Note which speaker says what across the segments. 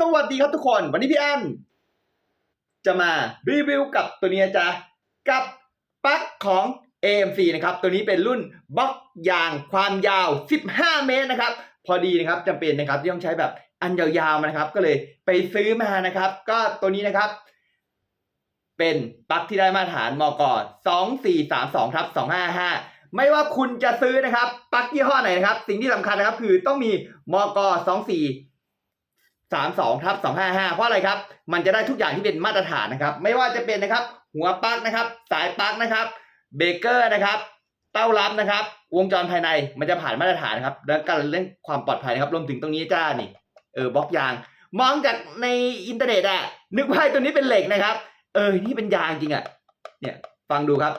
Speaker 1: สวัสดีครับทุกคน วันนี้พี่อันจะมารีวิวกับตัวนี้จ๊ะกับปลั๊กของ AMC นะครับ ตัวนี้เป็นรุ่นบล็อกยางความยาว 15 เมตรนะครับ พอดีนะครับจำเป็นนะครับที่ต้องใช้แบบอันยาวๆมานะครับ ก็เลยไปซื้อมานะครับ ก็ตัวนี้นะครับ เป็นปลั๊กที่ได้มาตรฐานมก2432ทับ255ไม่ว่าคุณจะซื้อนะครับปลั๊กยี่ห้อไหนนะครับ สิ่งที่สำคัญนะครับ คือต้องมีมก 24 สามสองทับสองห้าห้าเพราะอะไรครับ มันจะได้ทุกอย่างที่เป็นมาตรฐานนะครับ ไม่ว่าจะเป็นนะครับ หัวปลั๊กนะครับ สายปลั๊กนะครับเบรกเกอร์นะครับ เต้ารับนะครับ วงจรภายในมันจะผ่านมาตรฐานนะครับแล้วก็เรื่องความปลอดภัยนะครับรวมถึงตรงนี้จ้านี่เออบล็อกยาง มองจากในอินเทอร์เน็ตอะนึกว่าตัวนี้เป็นเหล็กนะครับ เออนี่เป็นยางจริงอะเนี่ยฟังดูครับ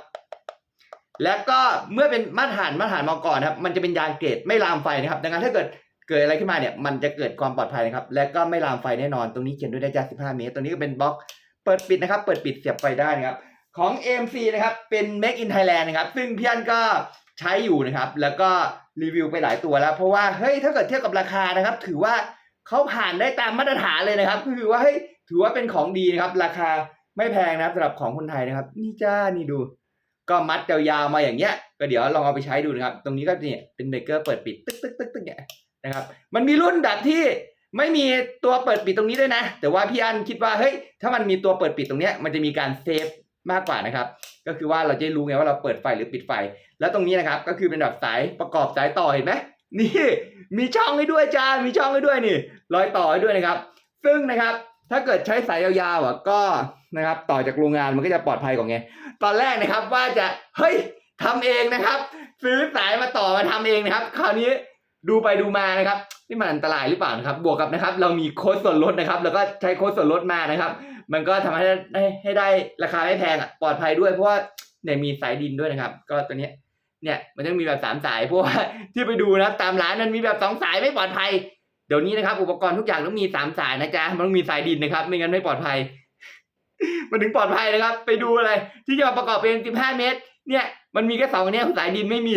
Speaker 1: แล้วก็เมื่อเป็นมาตรฐานมาตรฐานมาก่อนนะครับ มันจะเป็นยางเกรดไม่ลามไฟนะครับ ดังนั้นถ้าเกิด เกิดอะไรขึ้นมาเนี่ยมันจะเกิดความปลอดภัยนะครับ และก็ไม่ลามไฟแน่นอน ตรงนี้เขียนด้วยได้จ้า15 เมตรตัวนี้ก็เป็นบล็อกเปิดปิดนะครับ เปิดปิดเสียบไฟได้นะครับ ของ AMC นะครับ เป็น Make in Thailand นะครับ ซึ่งพี่อันก็ใช้อยู่นะครับ แล้วก็รีวิวไปหลายตัวแล้ว เพราะว่า เฮ้ย ถ้าเกิดเทียบกับราคานะครับ ถือว่าเขาผ่านได้ตามมาตรฐานเลยนะครับ ก็คือว่า เฮ้ย ถือว่าเป็นของดีนะครับ ราคาไม่แพงนะครับสำหรับของคนไทยนะครับ นี่จ้า นี่ดู ก็มัดยาวๆมาอย่างเงี้ย ก็เดี๋ยวลองเอาไปใช้ดูนะครับ ตรงนี้ก็เนี่ย เป็นเบรกเกอร์เปิดปิด ตึ๊กตึ๊กตึ๊กตึ๊กเนี่ย นะครับ มันมีรุ่นแบบที่ไม่มีตัวเปิดปิดตรงนี้ด้วยนะ แต่ว่าพี่อันคิดว่าเฮ้ยถ้ามันมีตัวเปิดปิดตรงนี้มันจะมีการเซฟมากกว่านะครับ ก็คือว่าเราจะรู้ไงว่าเราเปิดไฟหรือปิดไฟ แล้วตรงนี้นะครับก็คือเป็นแบบสายประกอบสายต่อเห็นไหมนี่ มีช่องให้ด้วยจ้ามีช่องให้ด้วยนี่รอยต่อให้ด้วยนะครับ ซึ่งนะครับถ้าเกิดใช้สายยาวๆอะก็นะครับต่อจากโรงงานมันก็จะปลอดภัยกว่าไง ตอนแรกนะครับว่าจะเฮ้ยทำเองนะครับ ซื้อสายมาต่อมาทำเองนะครับ คราวนี้ ดูไปดูมานะครับนี่มันอันตรายหรือเปล่านะครับ บวกกับนะครับ เรามีโค้ดส่วนลดนะครับ แล้วก็ใช้โค้ดส่วนลดมานะครับ มันก็ทำให้ได้ให้ได้ราคาไม่แพงอะปลอดภัยด้วยเพราะว่าเนี่ยมีสายดินด้วยนะครับ ก็ตัวเนี้ยเนี่ยมันต้องมีแบบสามสายเพราะว่าที่ไปดูนะตามร้านมันมีแบบสองสายไม่ปลอดภัย เดี๋ยวนี้นะครับ อุปกรณ์ทุกอย่างต้องมีสามสายนะจ๊ะมันต้องมีสายดินนะครับ ไม่งั้นไม่ปลอดภัย มันถึงปลอดภัยนะครับ ไปดูอะไร ที่จะประกอบเป็น15เมตร เนี่ย มันมีแค่สองเนี้ยสายดินไม่มี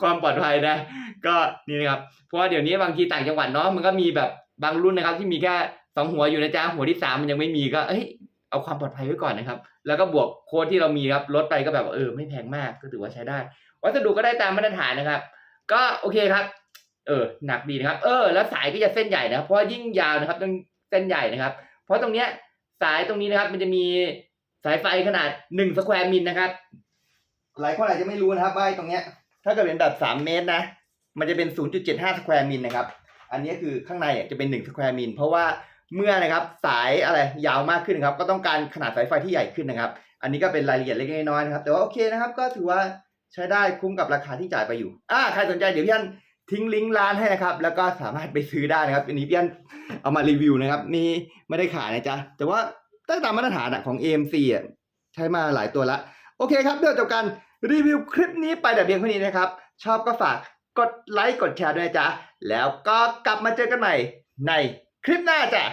Speaker 1: ความปลอดภัยนะ ก็นี่นะครับ เพราะว่าเดี๋ยวนี้บางทีต่างจังหวัดเนาะมันก็มีแบบบางรุ่นนะครับ ที่มีแค่สองหัวอยู่นะจ๊ะหัวที่สามมันยังไม่มีก็เอ้ยเอาความปลอดภัยไว้ก่อนนะครับ แล้วก็บวกโค้ดที่เรามีครับลดไปก็แบบเออไม่แพงมากก็ถือว่าใช้ได้ วัสดุก็ได้ตามมาตรฐานนะครับ ก็โอเคครับ เออหนักดีนะครับ เออ แล้วสายก็จะเส้นใหญ่นะครับ เพราะยิ่งยาวนะครับต้องเส้นใหญ่นะครับ เพราะตรงเนี้ยสายตรงนี้นะครับ มันจะมีสายไฟขนาดหนึ่งสแควร์มิลนะครับ หลายคนอาจจะไม่รู้นะครับว่าตรงเนี้ย ถ้าเกิดเป็นแบบสามเมตรนะ มันจะเป็น 0.75 สแควร์มิลนะครับ อันนี้คือข้างในอะจะเป็น1สแควร์มิลเพราะว่าเมื่อนะครับสายอะไรยาวมากขึ้นครับ ก็ต้องการขนาดสายไฟที่ใหญ่ขึ้นนะครับ อันนี้ก็เป็นรายละเอียดเล็กน้อยๆนะครับ แต่ว่าโอเคนะครับ ก็ถือว่าใช้ได้คุ้มกับราคาที่จ่ายไปอยู่อ่าใครสนใจเดี๋ยวพี่อันทิ้งลิงก์ร้านให้นะครับ แล้วก็สามารถไปซื้อได้นะครับอันนี้พี่อันเอามารีวิวนะครับ นี่ไม่ได้ขายนะจ๊ะแต่ว่าตั้งตามมาตรฐานะของ AMC อะใช้มาหลายตัวละ โอเคครับเดี๋ยวจบกัน รีวิวคลิปนี้ไปแต่เพียงเท่านี้นะครับ ชอบก็ฝากกดไลค์กดแชร์ด้วยจ้ะแล้วก็กลับมาเจอกันใหม่ในคลิปหน้าจ้ะ